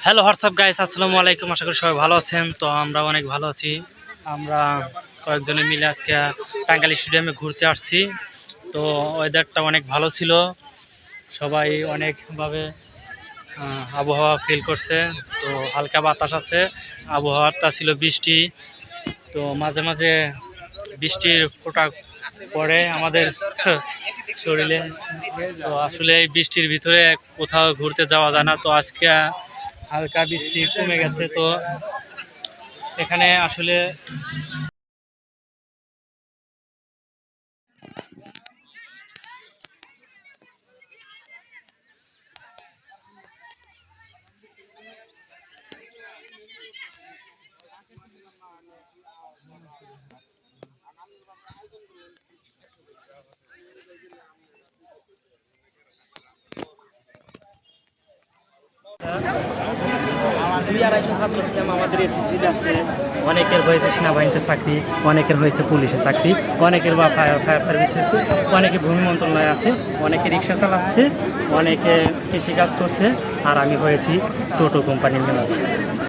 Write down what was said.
Hello WhatsApp guys আসসালামু আলাইকুম আশা করি সবাই ভালো আছেন। তো আমরা অনেক ভালো আছি। আমরা কয়েকজনে মিলে আজকে টাঙ্গালি স্টেডিয়ামে ঘুরতে আসছি। তো ওয়েদারটা অনেক ভালো ছিল। সবাই অনেকভাবে আবহাওয়া ফিল করছে। তো হালকা বাতাস আছে। আবহাওয়াটা ছিল বৃষ্টি। তো মাঝে মাঝে বৃষ্টির ফোঁটা পড়ে আমাদের শরীরে। তো আসলে এই বৃষ্টির ভিতরে কোথাও ঘুরতে যাওয়া যায় না। তো আজকে হালকা বৃষ্টি কমে গেছে তো এখানে আসলে আমাদের এসএসসি আসে অনেকের হয়েছে সেনাবাহিনীতে চাকরি, অনেকের হয়েছে পুলিশে চাকরি, অনেকের বা ফায়ার ফায়ার সার্ভিস আছে, অনেকে ভূমি মন্ত্রণালয় আছে, অনেকে রিক্সা চালাচ্ছে, অনেকে কৃষিকাজ করছে, আর আমি হয়েছি টোটো কোম্পানির ম্যানেজার